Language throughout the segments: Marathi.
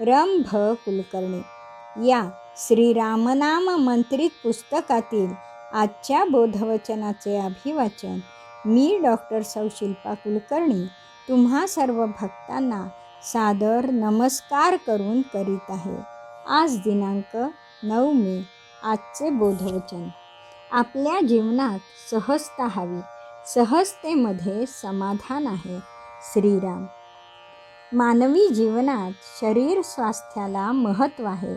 रंभ कुलकर्णी. या श्रीरामनाम मंत्रित पुस्तकातील आजच्या बोधवचनाचे अभिवाचन मी डॉक्टर सौशिल्पा कुलकर्णी तुम्हा सर्व भक्तांना सादर नमस्कार करून करीत आहे. आज दिनांक नऊ मे आजचे बोधवचन. आपल्या जीवनात सहजता हवी. सहजतेमध्ये समाधान आहे. श्रीराम. मानवी जीवनात शरीर स्वास्थ्याला महत्त्व आहे.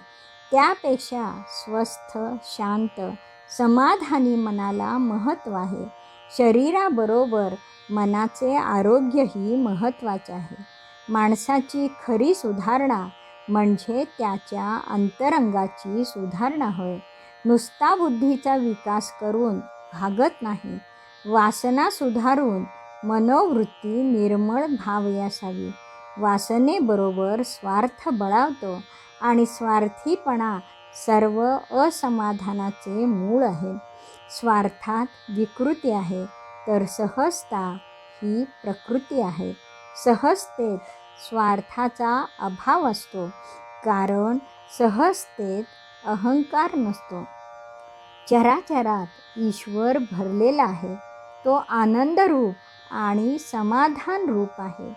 त्यापेक्षा स्वस्थ शांत समाधानी मनाला महत्त्व आहे. शरीराबरोबर मनाचे आरोग्यही महत्त्वाचे आहे. माणसाची खरी सुधारणा म्हणजे त्याच्या अंतरंगाची सुधारणा होय. नुसता बुद्धीचा विकास करून भागत नाही. वासना सुधारून मनोवृत्ती निर्मळ भाव असावी वासनेबरोबर स्वार्थ बळावतो आणि स्वार्थीपणा सर्व असमाधानाचे मूळ आहे. स्वार्थात विकृती आहे तर सहजता ही प्रकृती आहे. सहजतेत स्वार्थाचा अभाव असतो कारण सहजतेत अहंकार नसतो. चराचरात ईश्वर भरलेला आहे तो आनंदरूप आणि समाधान रूप आहे.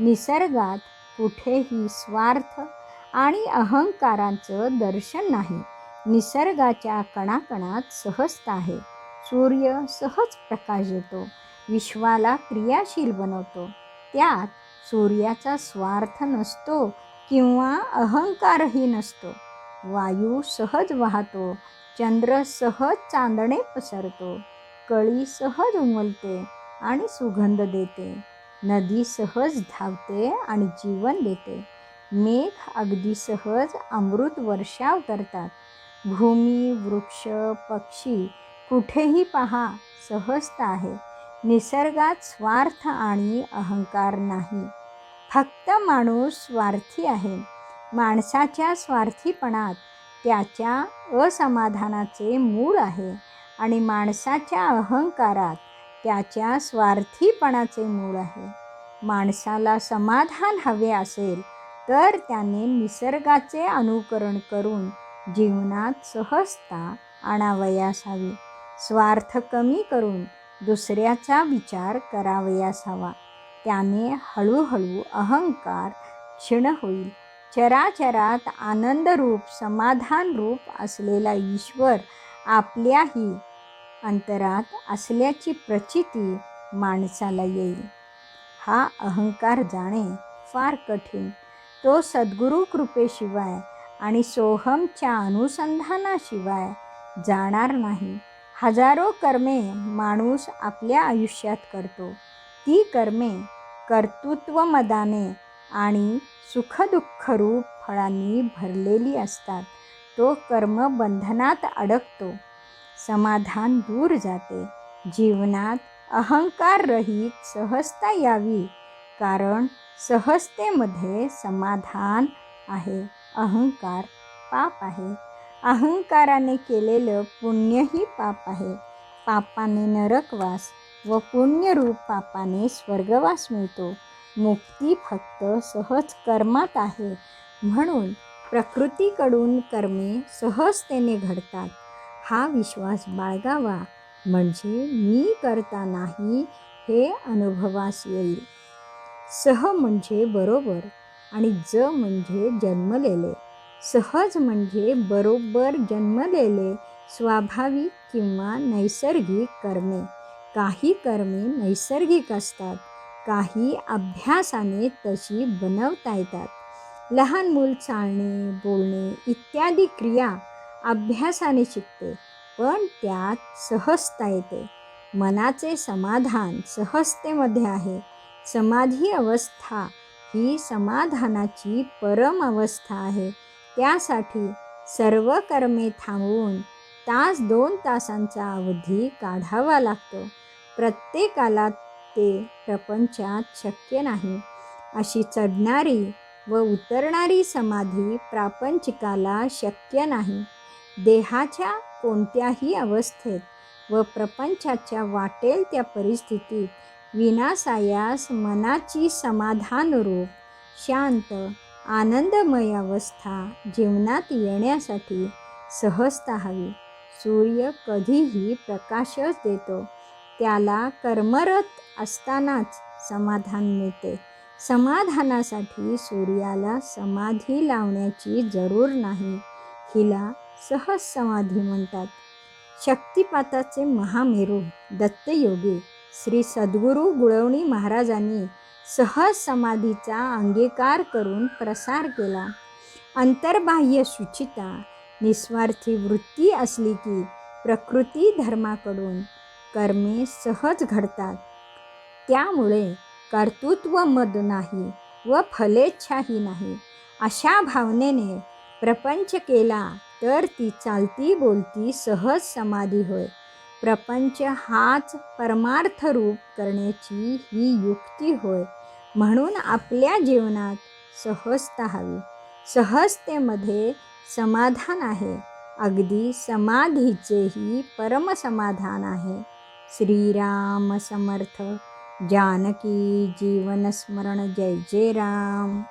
निसर्गात कुठेही स्वार्थ आणि अहंकारांचं दर्शन नाही. निसर्गाच्या कणाकणात सहजता आहे. सूर्य सहज प्रकाश देतो. विश्वाला क्रियाशील बनवतो. त्यात सूर्याचा स्वार्थ नसतो किंवा अहंकारही नसतो. वायू सहज वाहतो. चंद्र सहज चांदणे पसरतो. कळी सहज उमलते आणि सुगंध देते. नदी सहज धावते आणि जीवन देते. मेघ अगदी सहज अमृत वर्षाव करतात भूमी वृक्ष पक्षी कुठेही पहा सहजता आहे. निसर्गात स्वार्थ आणि अहंकार नाही. फक्त माणूस स्वार्थी आहे. माणसाच्या स्वार्थीपणात त्याच्या असमाधानाचे मूळ आहे आणि माणसाच्या अहंकारात त्याच्या स्वार्थीपणाचे मूळ आहे. माणसाला समाधान हवे असेल तर त्याने निसर्गाचे अनुकरण करून जीवनात सहजता आणावयास हवी स्वार्थ कमी करून दुसऱ्याचा विचार करावयास हवा त्याने हळूहळू अहंकार क्षीण होईल. चराचरात आनंदरूप समाधानरूप असलेला ईश्वर आपल्याही अंतरात असल्याची प्रचिती माणसाला येईल. हा अहंकार जाणे फार कठीण. तो सद्गुरू कृपेशिवाय आणि सोहमच्या अनुसंधानाशिवाय जाणार नाही. हजारो कर्मे माणूस आपल्या आयुष्यात करतो. ती कर्मे कर्तृत्वमदाने आणि सुखदुःखरूप फळांनी भरलेली असतात. तो कर्म बंधनात अडकतो. समाधान दूर जाते. जीवनात अहंकाररहित सहजता यावी कारण सहजतेमध्ये समाधान आहे अहंकार पाप आहे. अहंकाराने केलेलं पुण्यही पाप आहे. पापाने नरकवास व पुण्यरूप पापाने स्वर्गवास मिळतो. मुक्ती फक्त सहज कर्मात आहे. म्हणून प्रकृतीकडून कर्मे सहजतेने घडतात. हा विश्वास बाळगावा. म्हणजे मी करता नाही हे अनुभवास येईल. सह म्हणजे बरोबर आणि ज म्हणजे जन्मलेले. सहज म्हणजे बरोबर जन्मलेले स्वाभाविक किंवा नैसर्गिक कर्मे. काही कर्मे नैसर्गिक असतात काही अभ्यासाने तशी बनवता येतात. लहान मूल चालणे बोलणे इत्यादी क्रिया अभ्यासाने शिकते. पण त्यात सहजता येते. मनाचे समाधान सहजतेमध्ये आहे. समाधी अवस्था ही समाधानाची परम अवस्था आहे. त्यासाठी सर्व कर्मे थांबवून तास दोन तासांचा अवधी काढावा लागतो. प्रत्येकाला ते प्रपंचात शक्य नाही. अशी चढणारी व उतरणारी समाधी प्रापंचिकाला शक्य नाही. देहाच्या कोणत्याही अवस्थेत व प्रपंचाच्या वाटेल त्या परिस्थितीत विनासायास मनाची समाधानरूप शांत आनंदमय अवस्था जीवनात येण्यासाठी सहजता हवी. सूर्य कधीही प्रकाशच देतो. त्याला कर्मरत असतानाच समाधान मिळते. समाधानासाठी सूर्याला समाधी लावण्याची जरूर नाही. हिला सहज समाधी म्हणतात. शक्तिपाताचे महामेरू दत्तयोगी श्री सद्गुरू गुळवणी महाराजांनी सहज समाधीचा अंगीकार करून प्रसार केला. अंतर्बाह्य शुचिता निस्वार्थी वृत्ती असली की प्रकृती धर्माकडून कर्मे सहज घडतात. त्यामुळे कर्तृत्व मद नाही व फलेच्छाही नाही. अशा भावनेने प्रपंच केला तर ती चालती बोलती सहज समाधी होय. प्रपंच हाच परमार्थ रूप करण्याची ही युक्ती होय. म्हणून आपल्या जीवनात सहजता हवी. सहजतेमध्ये समाधान आहे. अगदी समाधीचेही परमसमाधान आहे. श्रीराम समर्थ. जानकी जीवनस्मरण जय जय राम.